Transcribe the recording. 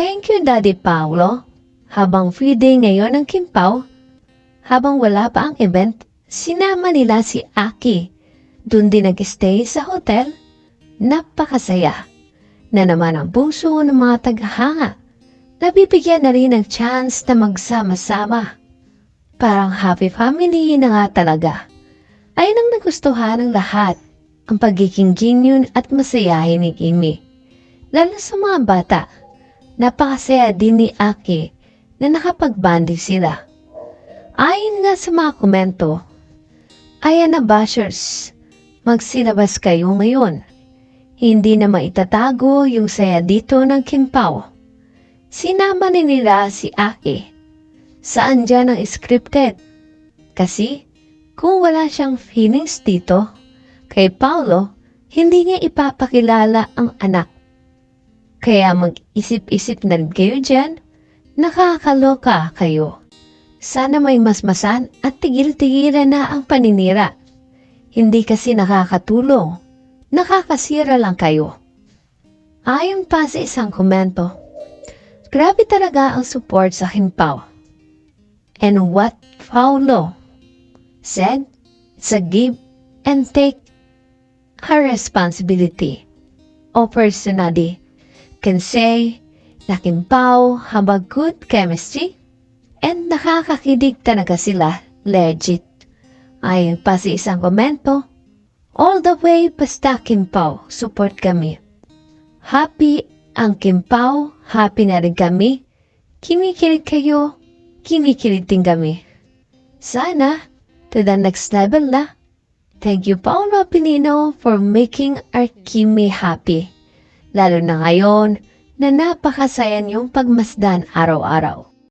Thank you, Daddy Paulo. Habang free day ngayon ng Kimpaw, habang wala pa ang event, sinama nila si Aki. Doon din nag-stay sa hotel. Napakasaya. Na naman ang puso ng mga taghanga. Nabibigyan na rin ng chance na magsama-sama. Parang happy family na nga talaga. Ay nang nagustuhan ng lahat ang pagiging genuine at masayahin ni Kimi. Lalo sa mga bata, napakasaya din ni Aki na nakapagbanding sila. Ayon nga sa mga komento, ayan na bashers, magsilabas kayo ngayon. Hindi na maitatago yung saya dito ng Kimpaw. Sinama ni nila si Aki. Saan dyan ang scripted? Kasi kung wala siyang feelings dito, kay Paulo, hindi niya ipapakilala ang anak. Kaya mag-isip-isip na kayo dyan, nakakaloka kayo. Sana may masmasan at tigil-tigilan na ang paninira. Hindi kasi nakakatulong. Nakakasira lang kayo. Ayon pa sa isang komento, grabe talaga ang support sa Himpaw. And what Paulo said, it's a give and take a responsibility. O personally, can say na Kimpaw have a good chemistry and nakakakilig talaga sila legit. Ayon pa sa isang komento, all the way basta Kimpaw, support kami. Happy ang Kimpaw, happy na rin kami. Kinikilig kayo, kinikilig din kami. Sana, to the next level na. Thank you, Paolo Pinino, for making our Kimi happy. Lalo na ngayon na napakasaya niyong pagmasdan araw-araw.